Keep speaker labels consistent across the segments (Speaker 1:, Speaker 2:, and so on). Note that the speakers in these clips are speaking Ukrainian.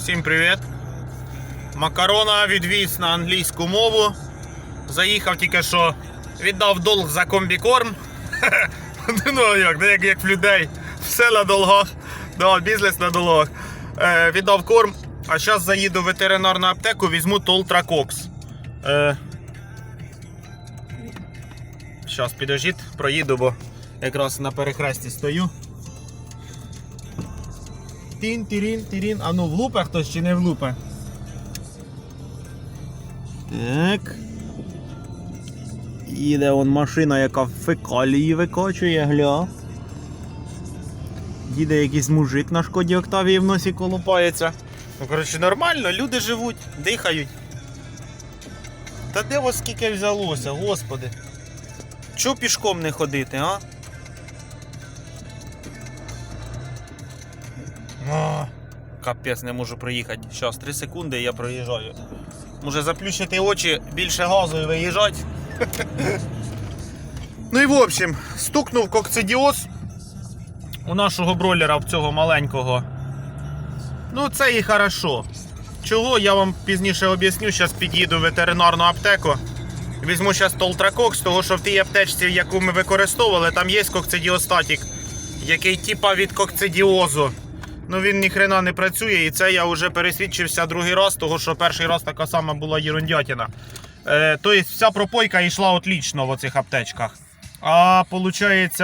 Speaker 1: Всім привіт. Макарона відвіз на англійську мову. Заїхав тільки що, віддав долг за комбікорм. ну як, як, як в людей. Все на долгах. Да, бізнес на долгах. Е, віддав корм. А зараз заїду в ветеринарну аптеку, візьму Толтракокс. Е, Зараз підождіть, проїду, бо якраз на перехресті стою. Тін, тірін, тірін. А ну влупе хтось чи не влупе? Так. Їде он машина, яка фекалії викачує, гля. Їде якийсь мужик на шкоді Октавії в носі колупається. Ну, коротше, нормально, люди живуть, дихають. Та де вас скільки взялося, господи? Чого пішком не ходити? А, Капець, не можу проїхати. Зараз 3 секунди і я проїжджаю. Може заплющити очі, більше газу і виїжджати. ну і в общем, стукнув кокцидіоз у нашого бройлера в цього маленького. Ну, це і хорошо. Чого я вам пізніше об'ясню, зараз під'їду в ветеринарну аптеку. Візьму зараз Толтракокс, того що в тій аптечці, яку ми використовували, там є кокцидіостатік, який типа від кокцидіозу. Ну він ніхрена не працює, і це я вже пересвідчився другий раз, того що перший раз така сама була єрундятіна. Е, тобто вся пропойка йшла отлічно в оцих аптечках. А виходить,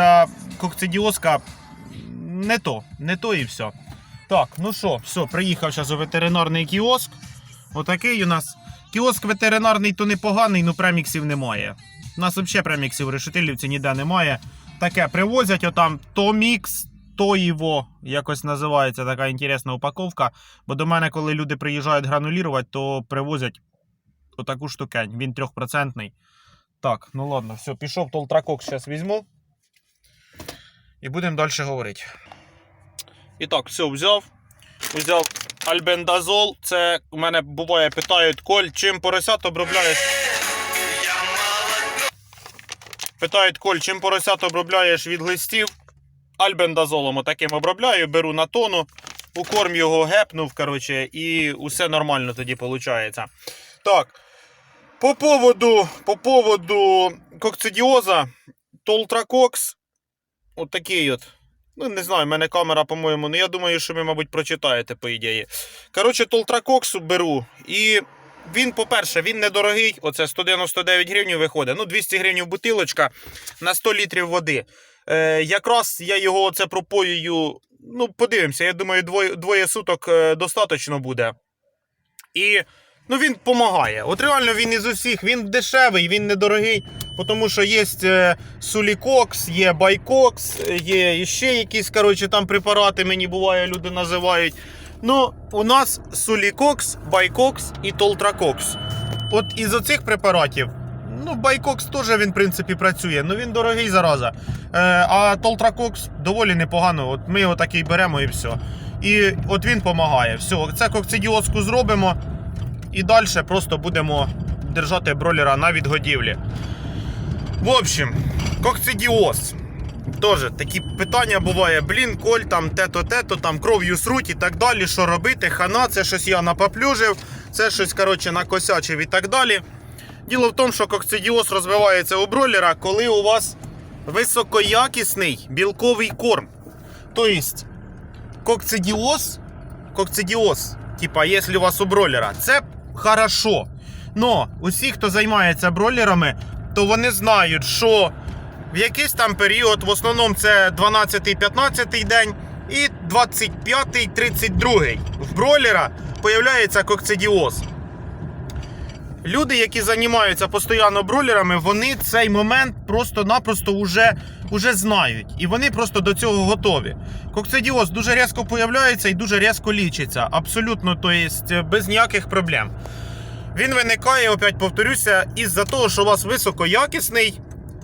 Speaker 1: кокцидіозка не то, не то і все. Так, ну що, все, приїхав зараз у ветеринарний кіоск. Отакий у нас. Кіоск ветеринарний то непоганий, ну преміксів немає. У нас взагалі преміксів решетилівці ніде немає. Таке привозять отам то мікс, то. Якось називається така інтересна упаковка. Бо до мене, коли люди приїжджають гранулірувати, то привозять отаку штукень. Він трьохпроцентний. Так, ну ладно, все, пішов толтракок, зараз візьму. І будемо далі говорити. І так, все, взяв. Взяв альбендазол. Це у мене буває питають, Коль, чим поросят обробляєш? Питають, Коль, чим поросят обробляєш від глистів? Альбендазолом отаким обробляю, беру на тону, у корм його гепнув, коротше, і усе нормально тоді виходить. Так. По поводу, по поводу кокцидіоза, Толтракокс. От такий от. Ну, не знаю, в мене камера, по-моєму. Ну, я думаю, що ви, мабуть, прочитаєте, по ідеї. Коротше, Толтракоксу беру. І він, по-перше, він недорогий. Оце 199 гривень виходить. Ну, 200 гривень бутилочка на 100 літрів води. Е, якраз я його оце пропоюю. Ну, подивимося, я думаю, двоє, двоє суток е, достатньо буде. І ну, він допомагає. От реально він із усіх, він дешевий, він недорогий. Тому що є е, Сулікокс, є Байкокс, є ще якісь коротше, там препарати, мені буває, люди називають. Ну, у нас Сулікокс, Байкокс і Толтракокс. От із оцих препаратів, ну, Байкокс теж він, в принципі, працює, ну він дорогий зараза. Е, а Толтракокс доволі непогано. От ми його такий беремо і все. І от він допомагає. Все, це кокцидіозку зробимо. І далі просто будемо держати бройлера на відгодівлі. В общем, кокцидіоз. Тоже такі питання буває, блін, коль, там те-то, те-то, там кров'ю сруть і так далі. Що робити? Хана, це щось я напоплюжив, це щось, коротше, накосячив і так далі. Діло в тому, що кокцидіоз розвивається у бройлера, коли у вас високоякісний білковий корм. Тобто, кокцидіоз, кокцидіоз, типа, якщо у вас у бройлера, це хорошо. Но усі, хто займається бройлерами, то вони знають, що в якийсь там період, в основному це 12-15 день і 25-32 в бройлера появляється кокцидіоз. Люди, які займаються постійно бройлерами, вони цей момент просто-напросто вже, вже знають. І вони просто до цього готові. Кокцидіоз дуже різко появляється і дуже різко лічиться. Абсолютно, то без ніяких проблем. Він виникає, опять повторюся, із-за того, що у вас високоякісний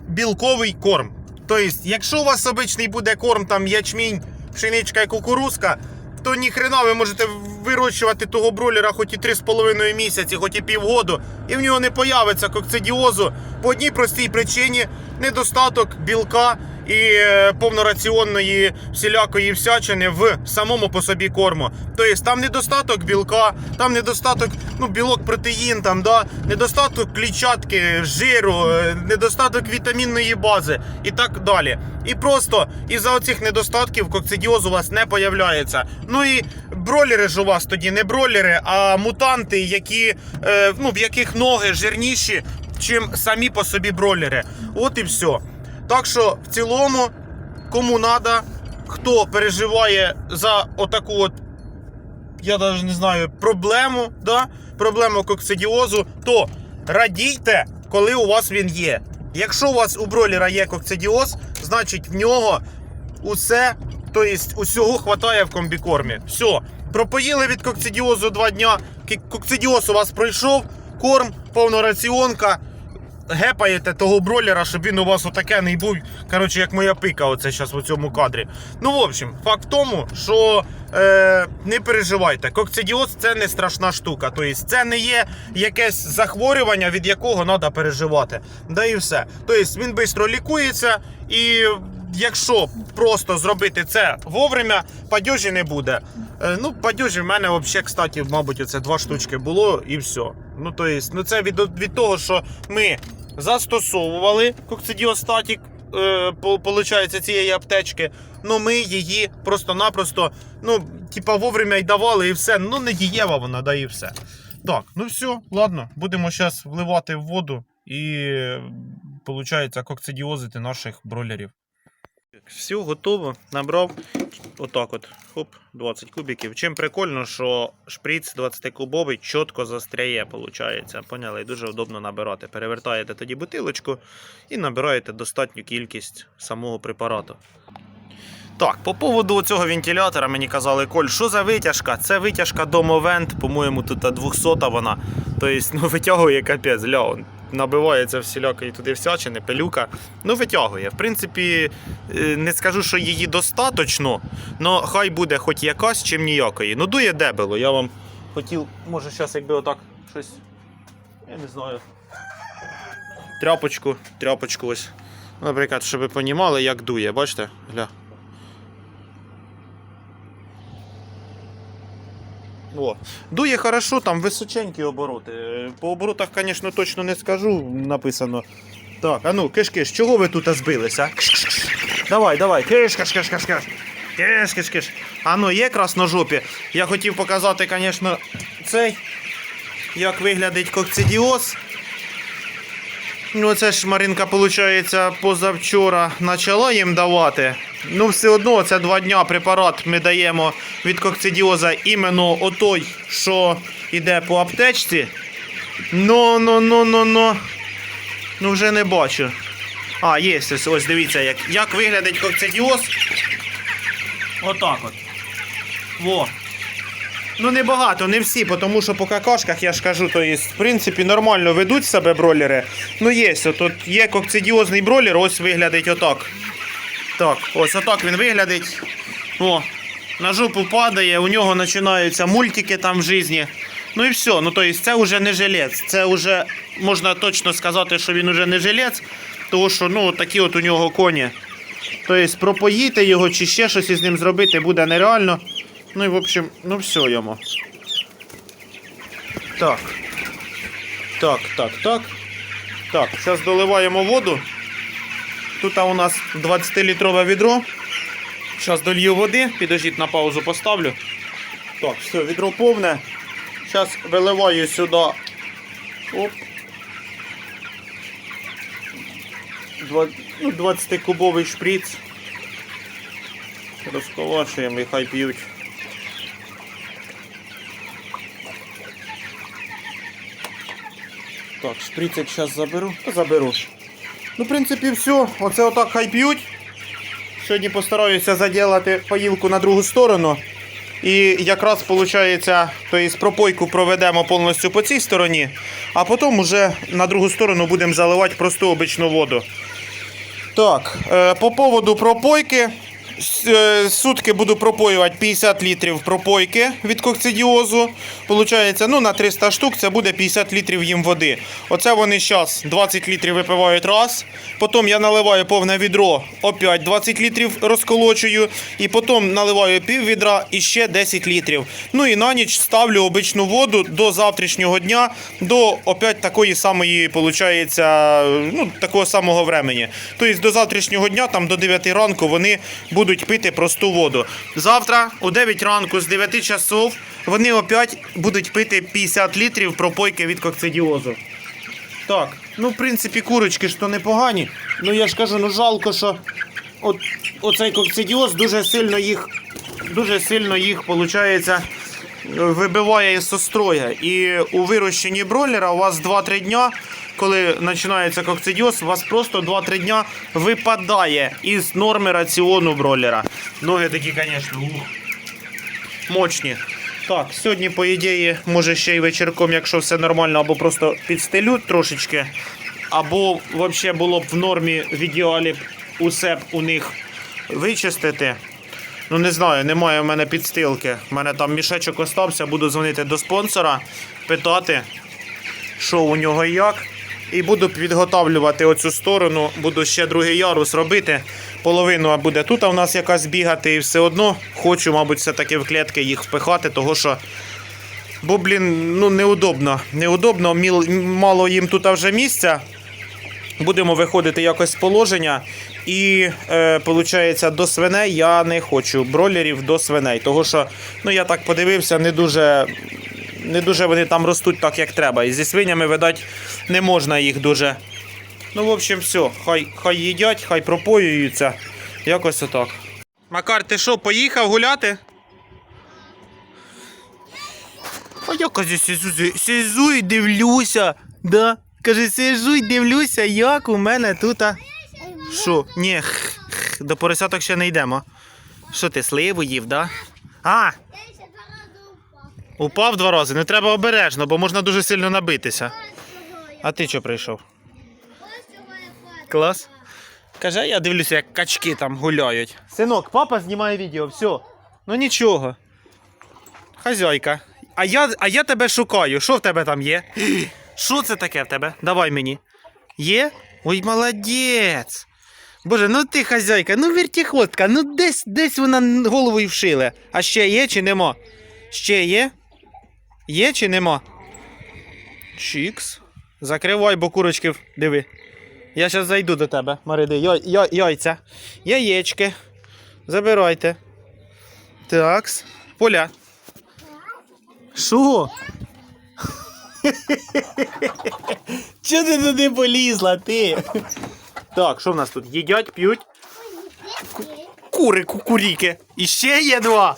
Speaker 1: білковий корм. Тобто, якщо у вас обичний буде корм, там ячмінь, пшеничка і кукурузка, то ніхрена ви можете вирощувати того бройлера хоч і 3,5 місяці, хоч і півгоду, і в нього не появиться кокцидіозу по одній простій причині недостаток білка і е, повнораціонної всілякої всячини в самому по собі корму. Тобто там недостаток білка, там недостаток ну, білок, протеїн, там, да, недостаток клітчатки, жиру, е, недостаток вітамінної бази і так далі. І просто із-за оцих недостатків кокцидіоз у вас не появляється. Ну і бролери ж у вас тоді не бролери, а мутанти, які, е, ну, в яких ноги жирніші, чим самі по собі бролери. От і все. Так що в цілому, кому треба, хто переживає за отаку от, я навіть не знаю, проблему, да? проблему кокцидіозу, то радійте, коли у вас він є. Якщо у вас у бройлера є кокцидіоз, значить в нього усе, тобто усього хватає в комбікормі. Все. Пропоїли від кокцидіозу два дня. Кокцидіоз у вас пройшов, корм, повна раціонка. Гепаєте того бройлера, щоб він у вас отакений був. Коротше, як моя пика, оце зараз у цьому кадрі. Ну, в общем, факт в тому, що е, не переживайте, кокцидіоз це не страшна штука. Тобто це не є якесь захворювання, від якого треба переживати. Да і все. Тобто він швидко лікується, і якщо просто зробити це вовремя, падежі не буде. Е, ну, падежі в мене взагалі, кстати, мабуть, оце два штучки було і все. Ну, то есть, ну це від, від того, що ми застосовували кокцидіостатік, е, цієї аптечки. Ну, ми її просто-напросто, ну, типа, вовремя й давали, і все. Ну, не дієва вона, да і все. Так, ну все, ладно, будемо зараз вливати в воду і, виходить, кокцидіозити наших бройлерів. Все готово. Набрав отак от. Хоп, 20 кубиків. Чим прикольно, що шприц 20-кубовий чітко застряє, виходить. Поняли? І дуже удобно набирати. Перевертаєте тоді бутилочку і набираєте достатню кількість самого препарату. Так, по поводу цього вентилятора мені казали, Коль, що за витяжка? Це витяжка Домовент, по-моєму, тут 200 вона. Тобто, ну, витягує капець, ля, набивається всілякої туди всячини, пилюка. Ну, витягує. В принципі, е, не скажу, що її достаточно, але хай буде хоч якась, чим ніякої. Ну, дує дебело. Я вам хотів, може, зараз якби отак щось. Я не знаю. Тряпочку, тряпочку ось. Наприклад, щоб ви розуміли, як дує, бачите? Гля. О, дує хорошо, там височенькі обороти. Е, По оборотах, звісно, точно не скажу, написано. Так, а ну, киш-киш, чого ви тут збилися? Давай, давай, киш киш киш киш киш киш киш киш А ну, є красножопі. Я хотів показати, звісно, цей, як виглядить кокцидіоз. Ну, це ж Маринка, виходить, позавчора почала їм давати. Ну, все одно, це два дня препарат ми даємо від кокцидіоза іменно отой, що йде по аптечці. Ну, ну, ну, ну, ну. Ну, вже не бачу. А, є, ось, ось дивіться, як, як виглядить кокцидіоз. Отак от. Во. Ну, небагато, не всі, тому що по какашках, я ж кажу, то є, в принципі, нормально ведуть себе бролери. Ну, є, от є кокцидіозний бролер, ось виглядить отак. Так, ось отак він виглядить. О, на жопу падає, у нього починаються мультики там в житті. Ну і все. Ну, тобто це вже не жилець. Це вже можна точно сказати, що він вже не жилець, тому що ну, такі от у нього коні. Тобто пропоїти його чи ще щось із ним зробити буде нереально. Ну і в общем, ну все йому. Так. Так, так, так. Так, зараз доливаємо воду. Тут у нас 20-літрове відро. Зараз долью води, підождіть на паузу поставлю. Так, все, відро повне. Зараз виливаю сюди. Оп. Ну, 20-кубовий шприц. Розколошуємо і хай п'ють. Так, шприцик зараз заберу. Заберу. Ну, в принципі, все. Оце отак хай п'ють. Сьогодні постараюся заділати поїлку на другу сторону. І якраз виходить, тобто пропойку проведемо повністю по цій стороні, а потім вже на другу сторону будемо заливати просту обичну воду. Так, е, по поводу пропойки, Сутки буду пропоювати 50 літрів пропойки від кокцидіозу. Получається, ну на 300 штук це буде 50 літрів їм води. Оце вони зараз 20 літрів випивають раз. Потім я наливаю повне відро, опять 20 літрів розколочую. І потім наливаю пів відра і ще 10 літрів. Ну і на ніч ставлю обичну воду до завтрашнього дня, до опять такої самої, получається, ну, такого самого времени. Тобто до завтрашнього дня, там до 9 ранку, вони будуть пити просту воду. Завтра о 9 ранку з 9 часов вони опять будуть пити 50 літрів пропойки від кокцидіозу. Так, ну в принципі, курочки ж то непогані. Ну я ж кажу, ну жалко, що от, оцей кокцидіоз дуже сильно їх, дуже сильно їх, виходить, вибиває із состроя. І у вирощенні бройлера у вас 2-3 дня, коли починається кокцидіоз, у вас просто 2-3 дня випадає із норми раціону бройлера. Ноги такі, звісно, ух, мощні. Так, сьогодні, по ідеї, може ще й вечірком, якщо все нормально, або просто підстелю трошечки, або взагалі було б в нормі в ідеалі б усе б у них вичистити. Ну не знаю, немає в мене підстилки. У мене там мішечок остався, буду дзвонити до спонсора, питати, що у нього і як. І буду підготавлювати оцю сторону, буду ще другий ярус робити. Половину буде тут а в нас якась бігати, і все одно хочу, мабуть, все-таки в клітки їх впихати, того що. Бо, блін, ну неудобно. Неудобно, мало їм тут вже місця. Будемо виходити якось з положення. І е, виходить, до свиней я не хочу бройлерів до свиней. Того що, ну я так подивився, не дуже, не дуже вони там ростуть так, як треба. І зі свинями, видать, не можна їх дуже. Ну, в общем, все. Хай, хай їдять, хай пропоюються. Якось отак. Макар, ти що, поїхав гуляти? А я каже, сижу, сижу і дивлюся. Да? Каже, сижу і дивлюся, як у мене тут. Що? Ні, х- х, до поросяток ще не йдемо. Що ти, сливу їв, да? А,
Speaker 2: Я ще два рази упав.
Speaker 1: два рази. Не треба обережно, бо можна дуже сильно набитися. А ти що прийшов? Клас. Каже, я дивлюся, як качки там гуляють. Синок, папа знімає відео, все. Ну нічого. Хазяйка. А я, а я тебе шукаю. Що в тебе там є? Що це таке в тебе? Давай мені. Є? Ой, молодець. Боже, ну ти хазяйка, ну вертіхотка, ну десь десь вона головою вшила. А ще є чи нема? Ще є? Є чи нема? Чікс. Закривай, бо курочки. в- Диви. Я зараз зайду до тебе, Мариди. Я, я, яйця. Яєчки. Забирайте. Такс. Поля. Що? Чого ти туди полізла, ти? Так, що в нас тут? Їдять, п'ють? Кури, кукуріки. І ще є два.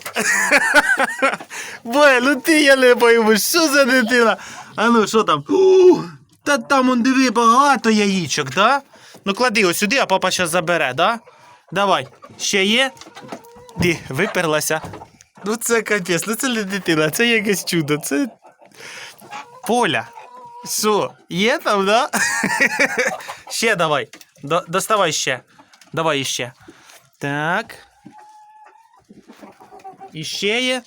Speaker 1: Бой, ну ти я не пойму, що за дитина? А ну, що там? Та там он диви багато яїчок, да? Ну клади ось сюди, а папа зараз забере, да? Давай. Ще є? Ди, виперлася. Ну це капець, ну це не дитина, це якесь чудо. Це. Поля. Що, є там, да? ще давай. До, доставай ще. Давай іще. Так. Іще є.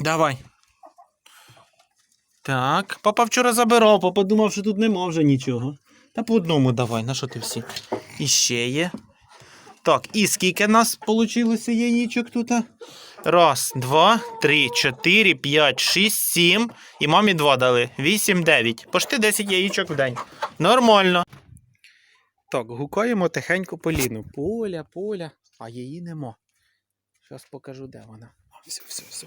Speaker 1: Давай. Так. Папа вчора забирав, папа думав, що тут нема вже нічого. Та по одному давай, на що ти всі? Іще є. Так, і скільки нас вийшло яєчок тут? Раз, два, три, чотири, п'ять, шість, сім. І мамі два дали. Вісім, дев'ять. Пошти 10 яєчок в день. Нормально. Так, гукаємо тихенько Поліну. Поля, поля, а її нема. Зараз покажу, де вона. А, все, все, все.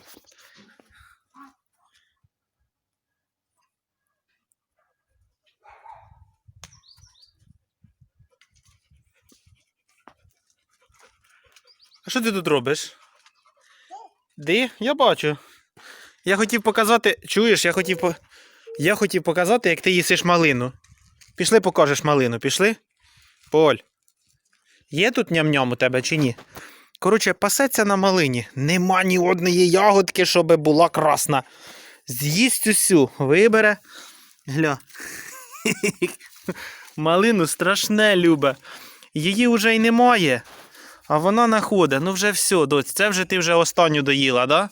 Speaker 1: А що ти тут робиш? Де? Я бачу. Я хотів показати. Чуєш, я хотів по... Я хотів показати, як ти їсиш малину. Пішли покажеш малину, пішли? Поль. Є тут ням-ням у тебе чи ні? Коротше, пасеться на малині. Нема ні одної ягодки, щоб була красна. З'їсть усю, вибере. Гля. Малину страшне любе. Її вже й немає. А вона находить. Ну вже все, доць, це вже ти вже останню доїла, да?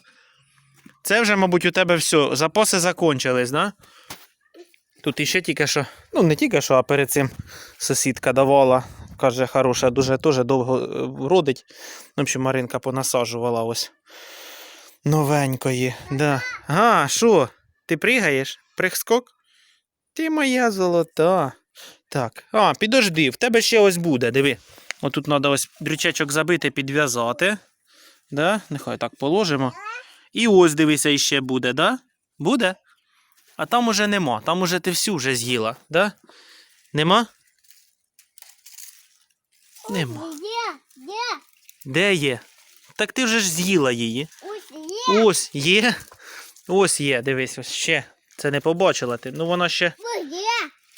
Speaker 1: Це вже, мабуть, у тебе все. Запаси закончились, да? Тут іще тільки що, ну не тільки що, а перед цим сусідка давала. Каже, хороша, дуже теж довго е, родить. В общем, Маринка понасаджувала ось. Новенької. Да. А, що? Ти пригаєш? Прихскок? Ти моя золота. Так. А, підожди, в тебе ще ось буде, диви. Отут треба ось брючечок забити, підв'язати. Да? Нехай так положимо. І ось дивися, іще буде, да? Буде? А там уже нема. Там уже ти всю вже з'їла, да? Нема? Нема.
Speaker 2: Где? Где?
Speaker 1: Де є? Так ти вже ж з'їла її.
Speaker 2: Ось є.
Speaker 1: Ось є. Ось є, дивись, ось ще. Це не побачила ти. Ну вона ще,
Speaker 2: Ось є.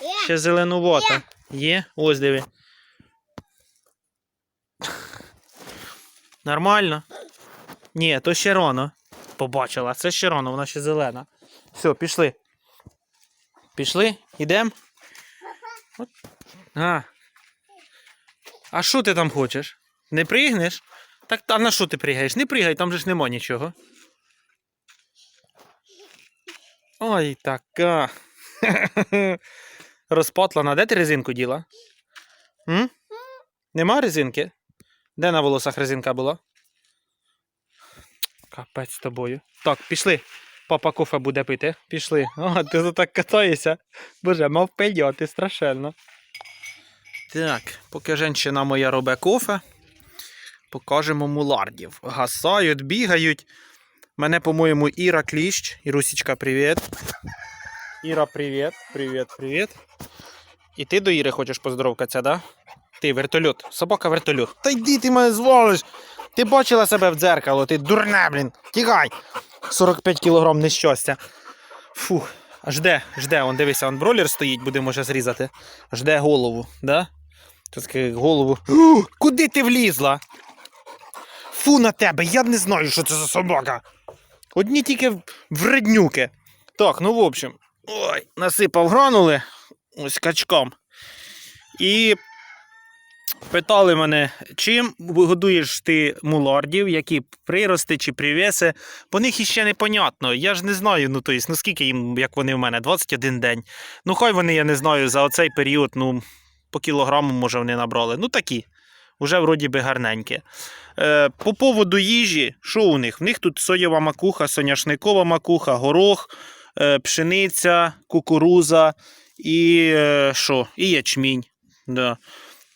Speaker 2: Є.
Speaker 1: ще зеленувата. Є? Ось диви. Нормально? Ні, то ще рано. Побачила. Це ще рано, вона ще зелена. Все, пішли. Пішли? Ідем? От. А. А що ти там хочеш? Не пригнеш? Так а на що ти пригаєш? Не пригай, там же ж нема нічого. Ой, така. Розпатлана. Де ти резинку діла? М? Нема резинки? Де на волосах резинка була? Капець з тобою. Так, пішли. Папа кофе буде пити. Пішли. О, ти тут так катаєшся. Боже, мав пильоти, страшенно. Так, поки жінка моя робить кофе, покажемо мулардів. Гасають, бігають. Мене, по-моєму, Іра Кліщ. Ірусічка, привіт. Іра, привіт, привіт, привіт. І ти до Іри хочеш поздоровкатися, да? Ти вертольот, собака вертольот. Та йди ти мене звалиш. Ти бачила себе в дзеркало, ти дурне, блін. Тікай. 45 кілограм нещастя. Фух. Жде, жде, он дивися, он бролер стоїть, будемо вже зрізати. Жде голову, да? Тут голову. Ух, Куди ти влізла? Фу на тебе, я не знаю, що це за собака. Одні тільки вреднюки. Так, ну в общем. Ой, насипав гранули ось качком. І питали мене, чим годуєш ти мулардів, які прирости чи привеси. По них іще непонятно. Я ж не знаю, ну то ну скільки їм, як вони в мене, 21 день. Ну, хай вони, я не знаю, за оцей період, ну, по кілограму, може, вони набрали. Ну такі. Уже вроді би гарненькі. Е, по поводу їжі, що у них? В них тут соєва макуха, соняшникова макуха, горох, е, пшениця, кукуруза і е? І ячмінь. Да.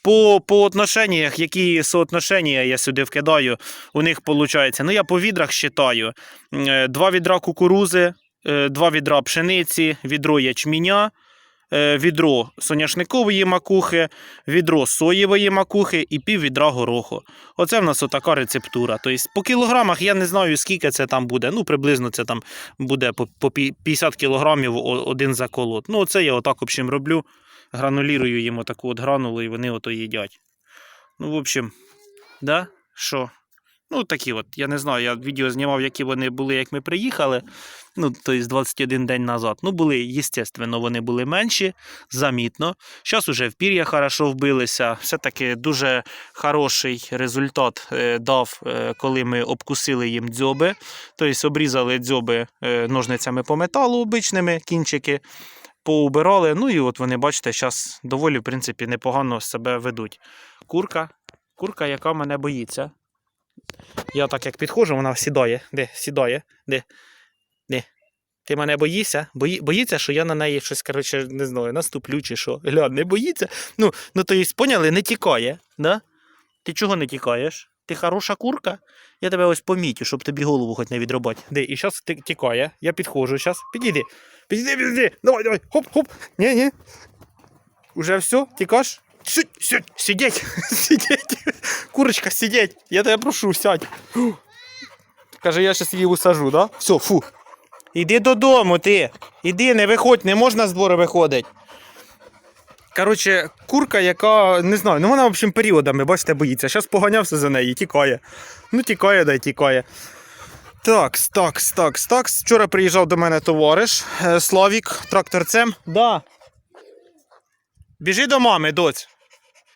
Speaker 1: По, по отношеннях, які соотношення я сюди вкидаю, у них виходить. Ну, я по відрах считаю. Е, Два відра кукурузи, е, два відра пшениці, відро ячміня, е, відро соняшникової макухи, відро соєвої макухи і пів відра гороху. Оце в нас отака рецептура. Тобто по кілограмах я не знаю, скільки це там буде. Ну, приблизно це там буде по, по 50 кілограмів один заколот. Ну, оце я отак, общем, роблю. Гранулірую їм отаку от гранулу, і вони ото їдять. Ну, в общем, да? Що? Ну, такі от, я не знаю, я відео знімав, які вони були, як ми приїхали. Ну, тобто 21 день назад. Ну, були, естественно, вони були менші, замітно. Зараз уже в пір'я хорошо вбилися. Все-таки дуже хороший результат е, дав, е, коли ми обкусили їм дзьоби. Тобто обрізали дзьоби е, ножницями по металу обичними, кінчики, поубирали. Ну і от вони, бачите, зараз доволі, в принципі, непогано себе ведуть. Курка, курка, яка мене боїться. Я так як підходжу, вона сідає. Де? Сідає. Де? Де? Ти мене боїшся? Бої... Боїться, що я на неї щось, коротше, не знаю, наступлю чи що. Глянь, не боїться. Ну, ну то есть, поняли, не тікає, да? Ти чого не тікаєш? Ти хороша курка? Я тебе ось помітю, щоб тобі голову хоч не відробати. Де, і зараз ти тікає. Я підходжу, зараз. Підійди. Підійди, підійди. Давай, давай. Хоп, хоп. Ні, ні. Уже все? Тікаш? Сидь, сидь, сидеть, сидеть. Курочка, сидеть. Я тебе прошу, сядь. Фу. Каже, я зараз її усажу, да? Все, фу. Іди додому, ти. Іди, не виходь, не можна з двору виходить. Коротше, курка, яка, не знаю, ну вона, в общем, періодами, бачите, боїться. Зараз поганявся за неї, тікає. Ну, тікає, да й тікає. Такс, такс, такс, такс. Вчора приїжджав до мене товариш е, Славік тракторцем. Да. Біжи до мами, доць.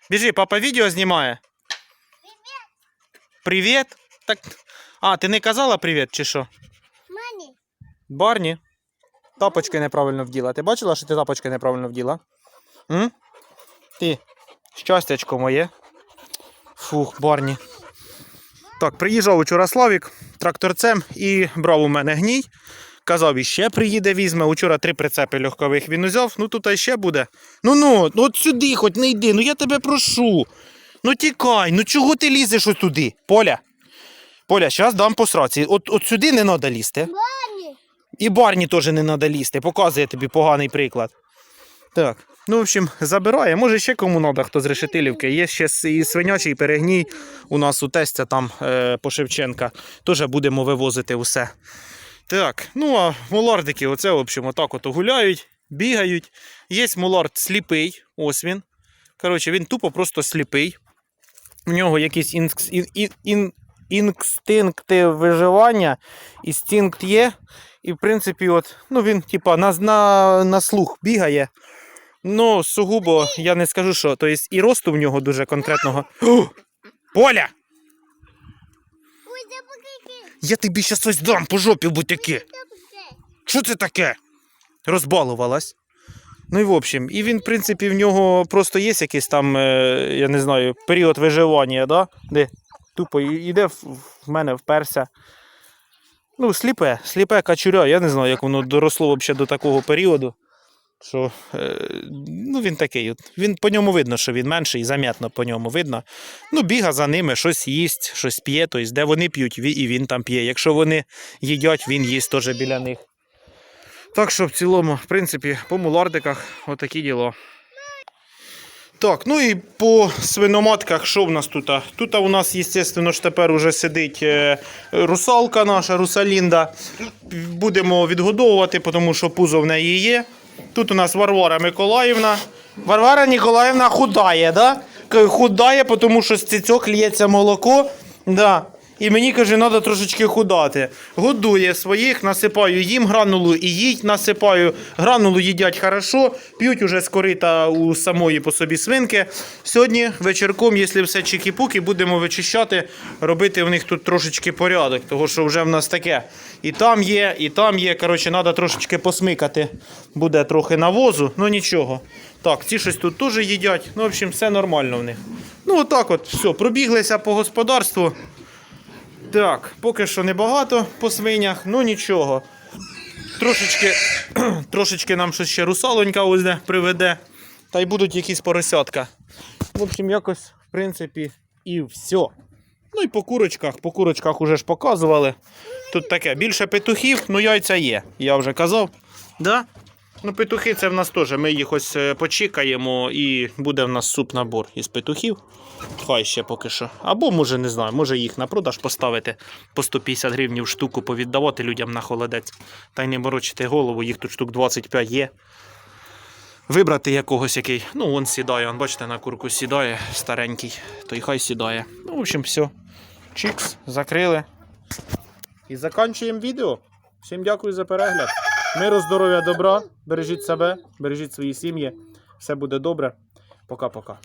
Speaker 1: Біжи, папа відео знімає. Привіт. Так. А, ти не казала привіт, чи що?
Speaker 2: Мамі.
Speaker 1: Барні. Тапочки неправильно вділа. Ти бачила, що ти тапочки неправильно вділа? М? Ти. Щастячко моє. Фух, Барні. Так, приїжджав учора Славік тракторцем і брав у мене гній. Казав, іще приїде, візьме. Учора три прицепи легкових він узяв. Ну тут іще буде. Ну ну, ну от сюди хоч не йди, ну я тебе прошу. Ну тікай, ну чого ти лізеш ось туди? Поля. Поля, зараз дам по сраці. От, от сюди не треба лізти.
Speaker 2: Мамі.
Speaker 1: І барні теж не треба лізти. Показує тобі поганий приклад. Так. Ну, в общем, забирає. Може, ще кому треба, хто з решетилівки. Є ще і свинячий перегній у нас у тестя там е, по Шевченка. Теж будемо вивозити усе. Так, ну а мулардики, оце, в общем, отак от гуляють, бігають. Є мулард сліпий, ось він. Коротше, він тупо просто сліпий. У нього якісь інкс, ін, ін, ін, інстинкти виживання, інстинкт є. І, в принципі, от, ну, він, типа, на, на, на слух бігає. Ну, сугубо, я не скажу, що. Тобто, і росту в нього дуже конкретного. О! Поля! Я тобі щас ось дам по жопі бутяки.
Speaker 2: Де.
Speaker 1: Що це таке? Розбалувалась. Ну і в общем, і він, в принципі, в нього просто є якийсь там, е, я не знаю, період виживання, да? де тупо в, в мене вперся. Ну, сліпе, сліпе качуря. Я не знаю, як воно доросло взагалі до такого періоду. Що, е, ну, він такий. От. Він по ньому видно, що він менший, замітно по ньому видно. Ну, біга за ними, щось їсть, щось п'є, тобто, де вони п'ють, і він там п'є. Якщо вони їдять, він їсть теж біля них. Так що в цілому, в принципі, по мулардиках отакі діло. Так, ну і по свиноматках, що в нас тут? Тут у нас, звісно ж, тепер уже сидить е, русалка наша, русалінда. Будемо відгодовувати, тому що пузо в неї є. Тут у нас Варвара Миколаївна. Варвара Ніколаївна худає, да? Худає, тому що з цицьок лється молоко. Да. І мені каже, треба трошечки худати. Годує своїх, насипаю їм гранулу і їй насипаю. Гранулу їдять хорошо, п'ють уже з корита у самої по собі свинки. Сьогодні вечірком, якщо все чики-пуки, будемо вичищати, робити в них тут трошечки порядок, тому що вже в нас таке. І там є, і там є. Коротше, треба трошечки посмикати. Буде трохи навозу, ну нічого. Так, ці щось тут теж їдять. Ну, в общем, все нормально в них. Ну, отак от, все, пробіглися по господарству. Так, поки що небагато по свинях, ну нічого. Трошечки, трошечки нам щось ще русалонька ось де приведе. Та й будуть якісь поросятка. В общем, якось, в принципі, і все. Ну і по курочках, по курочках уже ж показували. Тут таке, більше петухів, ну яйця є, я вже казав. Да? Ну, петухи це в нас теж. Ми їх ось е, почекаємо і буде в нас суп набор із петухів. Хай ще поки що. Або може не знаю, може їх на продаж поставити по 150 гривень в штуку, повіддавати людям на холодець. Та й не морочити голову, їх тут штук 25 є. Вибрати якогось який. Ну, он сідає, он, бачите, на курку сідає, старенький, то й хай сідає. Ну, в общем, все. Чікс, закрили. І заканчуємо відео. Всім дякую за перегляд. Миру, здоров'я, добра. Бережіть себе, бережіть свої сім'ї. Все буде добре. Пока-пока.